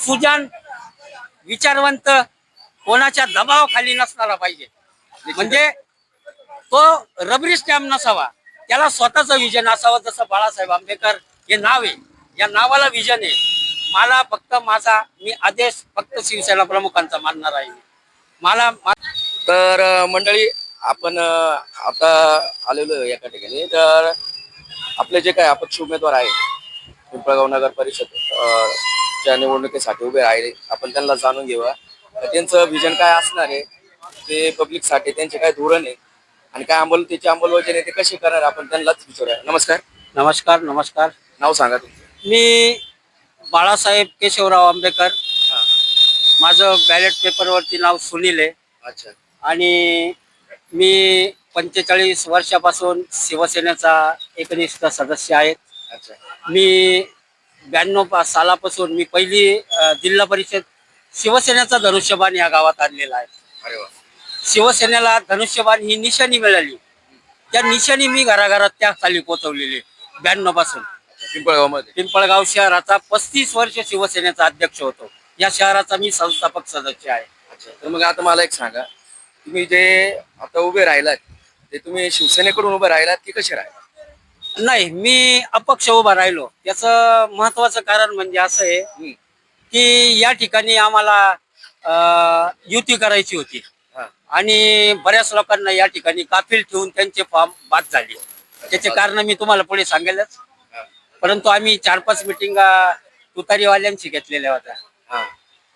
सुजान विचारवंत कोणाच्या दबावाखाली नसणारा पाहिजे. म्हणजे तो रबरी स्टॅम्प नसावा. त्याला स्वतःचं विजन असावं जसं बाळासाहेब आंबेडकर हे नाव आहे. या नावाला विजन आहे. मला फक्त माझा मी आदेश फक्त शिवसेना प्रमुखांचा मानणार आहे. मला तर मंडळी आपण आता आलेलो एका ठिकाणी. तर आपले जे काय अपक्ष उमेदवार आहेत पिंपळगाव नगर परिषद च्या निवडणुकीसाठी उभे राहिले. आपण त्यांना जाणून घेऊया. त्यांचं विजन काय असणार आहे? ते पब्लिकसाठी त्यांचे काय धोरण आहे? आणि काय अंमल त्याची अंमलबजावणी आहे ते कशी करणार आपण त्यांनाच विचारूया. नमस्कार. नमस्कार नमस्कार. नाव सांगा तुमचं. मी बाळासाहेब केशवराव आंबेडकर. माझं बॅलेट पेपरवरती नाव सुनील आहे. अच्छा. आणि मी पंचेचाळीस वर्षापासून शिवसेनेचा एकनिष्ठ सदस्य आहे. अच्छा. मी ब्याण्णव पा- सालापासून मी पहिली जिल्हा परिषद शिवसेनेचा धनुष्यबाण या गावात आणलेला आहे. शिवसेनेला धनुष्यबाण ही निशाणी मिळाली. त्या निशाणी मी घराघरात त्या खाली पोचवलेली ब्याण्णवपासून पिंपळगावमध्ये पिंपळगाव शहराचा पस्तीस वर्ष शिवसेनेचा अध्यक्ष होतो. या शहराचा मी संस्थापक सदस्य आहे. तर मग आता मला एक सांगा तुम्ही जे आता उभे राहिलात ते तुम्ही शिवसेनेकडून उभे राहिलात की कसे राहिलात? नाही मी अपक्ष उभा राहिलो त्याचं महत्वाचं कारण म्हणजे असं आहे. की या ठिकाणी आम्हाला अं, युती करायची होती. आणि बऱ्याच लोकांना या ठिकाणी काफील ठेवून त्यांचे फॉर्म बाद झाले त्याचे कारण मी तुम्हाला पुढे सांगेलच. परंतु आम्ही चार पाच मिटिंगा तुतारीवाल्यांशी घेतलेल्या होत्या हा.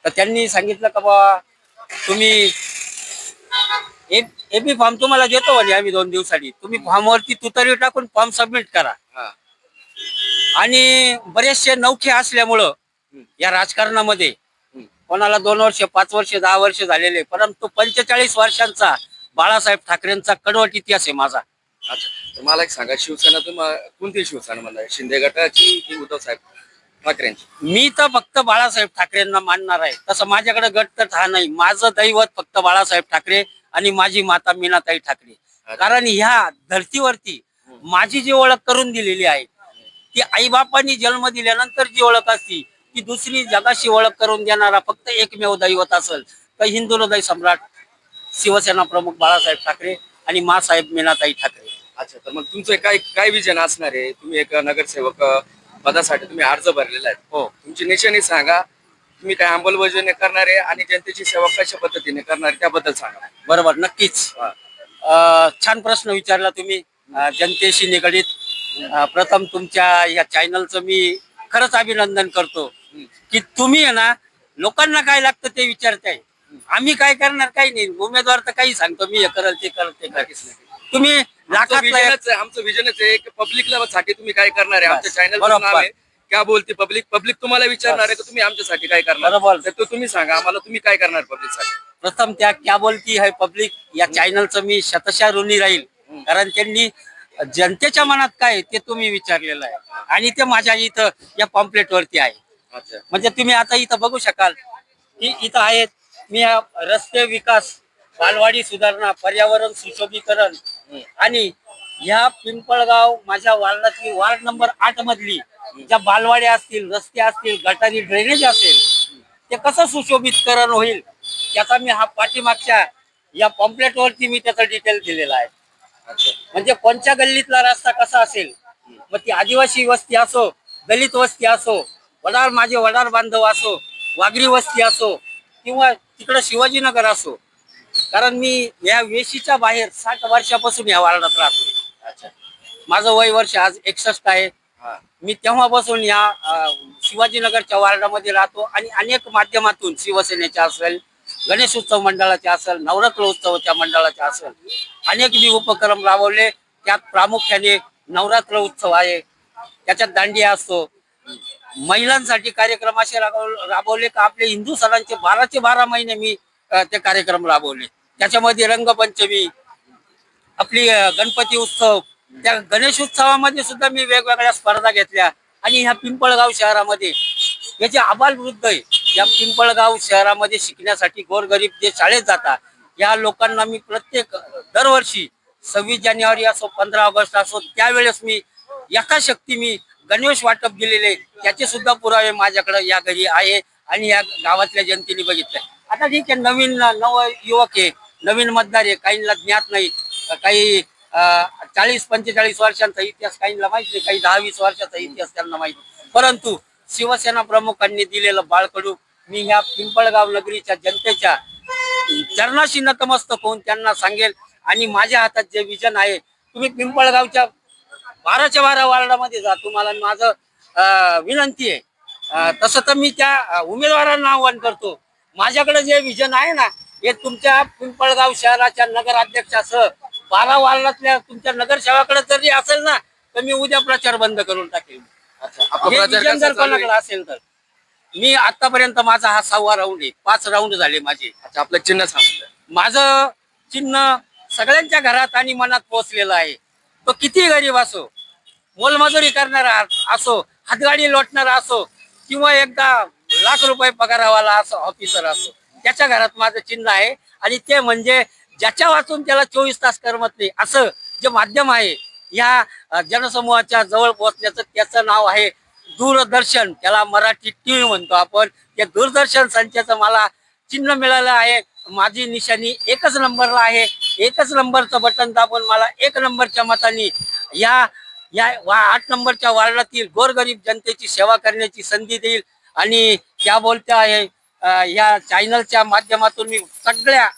तर त्यांनी सांगितलं का बा तुम्ही एबी फॉर्म तुम्हाला देतो म्हणे आम्ही दोन दिवसांनी. तुम्ही फॉर्मवरती तुतारी टाकून फॉर्म सबमिट करा. हा. आणि बरेचसे नौखे असल्यामुळं या राजकारणामध्ये. कोणाला दोन वर्ष पाच वर्ष दहा वर्ष झालेले परंतु पंचेचाळीस वर्षांचा बाळासाहेब ठाकरेंचा कडवट इतिहास आहे माझा. अच्छा. तर मला एक सांगा शिवसेना तुम्हाला कोणती शिवसेना म्हणला शिंदे गटाची की उद्धव साहेब ठाकरेंची? मी तर फक्त बाळासाहेब ठाकरेंना मानणार आहे. तसं माझ्याकडे गट तर हा नाही. माझं दैवत फक्त बाळासाहेब ठाकरे आणि माझी माता मीनाताई ठाकरे. कारण ह्या धर्तीवरती माझी जी ओळख करून दिलेली आहे ती आईबापांनी जन्म दिल्यानंतर जी ओळख असती ती दुसरी जगाशी ओळख करून देणारा फक्त एकमेव दैवत असेल तर हिंदू हृदय सम्राट शिवसेना प्रमुख बाळासाहेब ठाकरे आणि मासाहेब मीनाताई ठाकरे. अच्छा तर मग तुमचं काय काय विजन असणार आहे? तुम्ही एक नगरसेवक पदासाठी तुम्ही अर्ज भरलेला आहे. हो. तुमची निशाणी सांगा तुम्ही काय अंमलबजावणी करणार आहे आणि जनतेची सेवा कशा पद्धतीने करणार आहे त्याबद्दल सांगा. बरोबर नक्कीच. अ, छान प्रश्न विचारला तुम्ही. अ, जनतेशी निगडीत. अ, प्रथम तुमच्या या चॅनलचं मी खरंच अभिनंदन करतो. की तुम्ही आहे ना लोकांना काय लागतं ते विचारताय. आम्ही काय करणार काही नाही. उमेदवार तर काही सांगतो मी हे करल ते करल ते करल. तुम्ही आमचं लाखातला एक- विजनच आहे आमचं विजनच आहे की पब्लिकला साठी तुम्ही काय करणार आहे? आमच्या बस, चॅनल बरोबर. क्या बोलते पब्लिक पब्लिक तुम्हाला विचारणार आहे की तुम्ही आमच्यासाठी काय करणार? बरोबर. तर तो तुम्ही सांगा आम्हाला तुम्ही काय करणार पब्लिकसाठी प्रथम त्या क्या बोलती है पब्लिक या चॅनलचं मी शतशा ऋणी राहील. कारण त्यांनी जनतेच्या मनात काय आहे ते तुम्ही विचारलेलं आहे. आणि ते माझ्या इथं या पॉम्पलेट वरती आहे. अच्छा. म्हणजे तुम्ही आता इथं बघू शकाल की इथं आहेत मी रस्ते विकास बालवाडी सुधारणा पर्यावरण सुशोभीकरण आणि ह्या पिंपळगाव माझ्या वार्डातली वार्ड नंबर आठ मधली ज्या बालवाड्या असतील रस्ते असतील गटारी ड्रेनेज असेल ते कसं सुशोभीकरण होईल त्याचा मी हा पाठीमागच्या या पॉम्पलेट वरती मी त्याचा डिटेल दिलेला आहे. म्हणजे कोणत्या गल्लीतला रस्ता कसा असेल मग ती आदिवासी वस्ती असो दलित वस्ती असो वडार माझे वडार बांधव असो वागरी वस्ती असो किंवा तिकडं शिवाजीनगर असो कारण मी या वेशीच्या बाहेर साठ वर्षापासून या वार्डात राहतो. अच्छा. माझं वय वर्ष आज एकसष्ट आहे. मी तेव्हापासून या अ, शिवाजीनगरच्या वार्डामध्ये राहतो आणि अनेक माध्यमातून शिवसेनेच्या असेल गणेश उत्सव मंडळाचे असेल नवरात्र उत्सवाच्या मंडळाचे असेल अनेक मी उपक्रम राबवले. त्यात प्रामुख्याने नवरात्र उत्सव आहे. त्याच्यात दांडिया असतो. महिलांसाठी कार्यक्रम असे राबवले का आपले हिंदू सणांचे बाराचे बारा महिने मी ते कार्यक्रम राबवले. त्याच्यामध्ये रंगपंचमी आपली गणपती उत्सव त्या गणेशोत्सवामध्ये सुद्धा मी वेगवेगळ्या स्पर्धा घेतल्या. आणि ह्या पिंपळगाव शहरामध्ये हे जे आबाल वृद्ध आहे या पिंपळगाव शहरामध्ये शिकण्यासाठी गोरगरीब जे शाळेत जातात या लोकांना मी प्रत्येक दरवर्षी सव्वीस जानेवारी असो पंधरा ऑगस्ट असो त्यावेळेस मी यथाशक्ती मी गणेश वाटप दिलेले त्याचे सुद्धा पुरावे माझ्याकडे या घरी आहे आणि या गावातल्या जनतेने बघितलंय आता ठीक आहे नवीन नव युवक आहे नवीन मतदार आहे काहींना ज्ञात नाही काही चाळीस पंचेचाळीस वर्षांचा इतिहास काहींना माहीत नाही काही दहा वीस वर्षाचा इतिहास त्यांना माहीत परंतु शिवसेना प्रमुखांनी दिलेलं बाळकडू मी ह्या पिंपळगाव नगरीच्या जनतेच्या चरणाशी नतमस्तक होऊन त्यांना सांगेल. आणि माझ्या हातात जे विजन आहे तुम्ही पिंपळगावच्या बाराच्या बारा वार्डामध्ये जा. तुम्हाला माझं अं, विनंती आहे. तसं तर मी त्या उमेदवारांना आव्हान करतो. माझ्याकडे जे विजन आहे ना हे तुमच्या पिंपळगाव शहराच्या नगराध्यक्षासह बारा वार्डातल्या तुमच्या नगरसेवाकडे जरी असेल ना तर मी उद्या प्रचार बंद करून टाकेल. हे विजन कसा जर? कोणाकडे असेल तर. मी आतापर्यंत माझा हा सहावा राऊंड आहे. पाच राऊंड झाले माझे. अच्छा आपलं चिन्ह सांगितलं माझं चिन्ह सगळ्यांच्या घरात आणि मनात पोहोचलेलं आहे. तो किती गरीब असो मोलमजुरी करणारा असो हातगाडी लोटणारा असो किंवा एकदा लाख रुपये पगारावाला असो ऑफिसर असो त्याच्या घरात माझं चिन्ह आहे. आणि ते म्हणजे ज्याच्या वाचून त्याला चोवीस तास करमत नाही असं जे माध्यम आहे या जनसमूहाच्या जवळ पोहोचण्याचं त्याचं नाव आहे दूरदर्शन. त्याला मराठी टीव्ही म्हणतो आपण. या दूरदर्शन संचाचं मला चिन्ह मिळालं आहे. माझी निशाणी एकच नंबरला आहे. एकच नंबरचं बटन दाबून मला एक नंबरच्या मताने या या वा आठ नंबरच्या वार्डातील गोरगरीब जनतेची सेवा करण्याची संधी देईल. आणि त्या बोलत्या आहे या चॅनलच्या माध्यमातून मी सगळ्या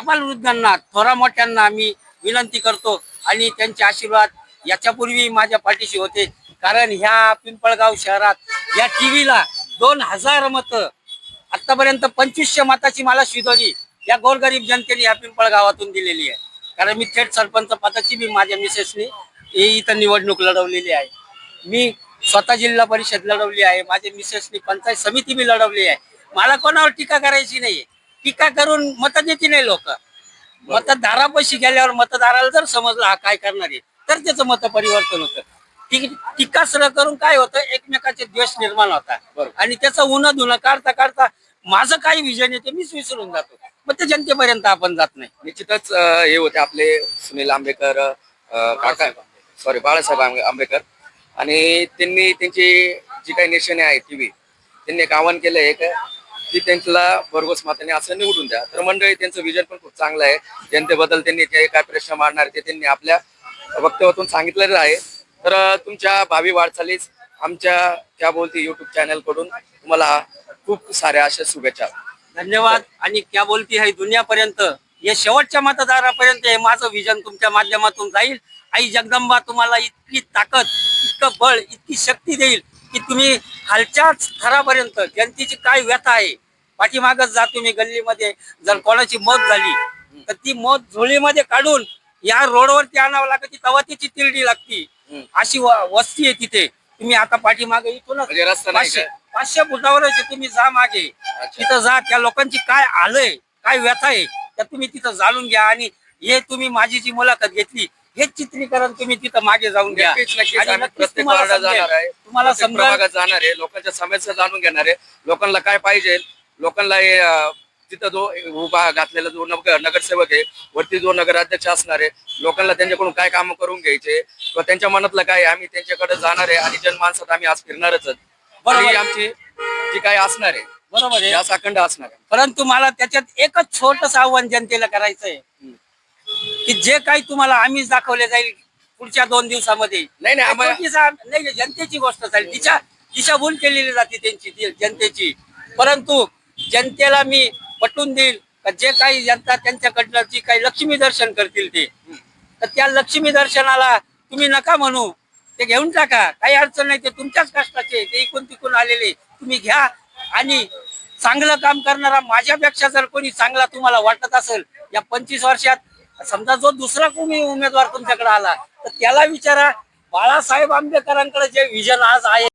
अबालवृद्धांना थोरा मोठ्यांना आम्ही विनंती करतो आणि त्यांचे आशीर्वाद याच्यापूर्वी माझ्या पाठीशी होते. कारण ह्या पिंपळगाव शहरात या टीव्हीला दोन हजार मत आतापर्यंत पंचवीसशे मताची मला शिदोरी या गोरगरीब जनतेने या पिंपळ गावातून दिलेली आहे. कारण मी थेट सरपंच पदाची बी माझ्या मिसेसने इथं निवडणूक लढवलेली आहे. मी स्वतः जिल्हा परिषद लढवली आहे माझ्या मिसेसनी पंचायत समिती मी लढवली आहे. मला कोणावर टीका करायची नाही टीका करून मत देते नाही लोक. मतदारापाशी गेल्यावर मतदाराला जर समजलं हा काय करणार आहे? तर त्याचं मत परिवर्तन होतं. टीका सरळ करून काय होतं? एकमेकाचे द्वेष निर्माण होता. आणि त्याचं उन्हा धुणं काढता काढता माझं काही विजन येते मीच विसरून जातो. मग ते जनतेपर्यंत आपण जात नाही. निश्चितच हे होते आपले सुनील काका सॉरी बाळासाहेब आंबे- आंबेकर आणि त्यांनी त्यांची जी काही निशाणे आहे टीव्ही त्यांनी एक आवाहन केलं आहे ती की त्यांना भरघोस माताने असं निवडून द्या. तर मंडळी त्यांचं विजन पण खूप चांगलं आहे. जनतेबद्दल त्यांनी जे काय प्रश्न मांडणार ते त्यांनी आपल्या वक्तव्यातून सांगितलेलं आहे. तर तुमच्या भावी वाटचालीस आमच्या क्या बोलती युट्यूब चॅनलकडून तुम्हाला खूप साऱ्या अशा शुभेच्छा. धन्यवाद. आणि क्या बोलती है दुनियापर्यंत? या शेवटच्या मतदारापर्यंत हे माझं विजन तुमच्या माध्यमातून जाईल. आई जगदंबा तुम्हाला इतकी ताकद इतकं बळ इतकी शक्ती देईल. की तुम्ही खालच्या थरापर्यंत जनतेची काय व्यथा आहे? पाठीमागच जा तुम्ही गल्लीमध्ये. जर कोणाची मत झाली तर ती मत झोळीमध्ये काढून या रोडवरती आणावं लागते तेव्हा त्याची तिरडी लागती. अशी वस्ती आहे तिथे. तुम्ही आता पाठीमागे इथूनच म्हणजे पाचशे? पाचशे फुटावरच तुम्ही जा मागे. तिथं जा त्या लोकांची काय आलंय काय व्यथा आहे त्या तुम्ही तिथं जाणून घ्या. आणि हे तुम्ही माझी जी मुलाखत घेतली हेच चित्रीकरण तुम्ही तिथं मागे जाऊन घ्या. नक्कीच नक्कीच. आणि आम्ही नक्कीच प्रत्येक तुम्हाला वार्डात समजेल. जाणार आहे. तुम्हाला प्रत्येक समजा प्रभागात जाणार आहे. लोकांच्या समस्या जाणून घेणार आहे. लोकांना काय पाहिजे? लोकांना हे, अं, तिथं जो उभा घातलेला जो नगर नगरसेवक आहे वरती जो नगराध्यक्ष असणार आहे लोकांना त्यांच्याकडून काय कामं करून घ्यायचे? किंवा त्यांच्या मनातलं काय आहे, आम्ही त्यांच्याकडे जाणार आहे आणि जनमानसात आम्ही आज फिरणारच आहोत. बरोबर. आणि आमची जी काय असणार आहे बरोबर आहे. या अखंड असणार आहे. परंतु मला त्याच्यात एकच छोटस आव्हान जनतेला करायचंय. की जे काही तुम्हाला आम्ही दाखवले जाईल पुढच्या दोन दिवसामध्ये. नाही, नाही, आम्हाला- छोटीशी आम- नाही नाही, जनतेची गोष्ट झाली तिच्या दिशाभूल केलेली जाते त्यांची ती जनतेची. परंतु जनतेला मी पटवून देईल का जे काही जनता त्यांच्याकडनं जी काही लक्ष्मी दर्शन करतील ते तर त्या लक्ष्मी दर्शनाला तुम्ही नका म्हणू. ते घेऊन टाका. काही अडचण नाही ते तुमच्याच कष्टाचे ते इकून तिकून आलेले तुम्ही घ्या आणि चांगलं काम करणारा माझ्यापेक्षा जर कोणी चांगला तुम्हाला वाटत असेल या पंचवीस वर्षात समजा जो दुसरा कोणी उमेदवार तुमच्याकडे आला तर त्याला विचारा बाळासाहेब आंबेडकरांकडे जे विजन आज आहे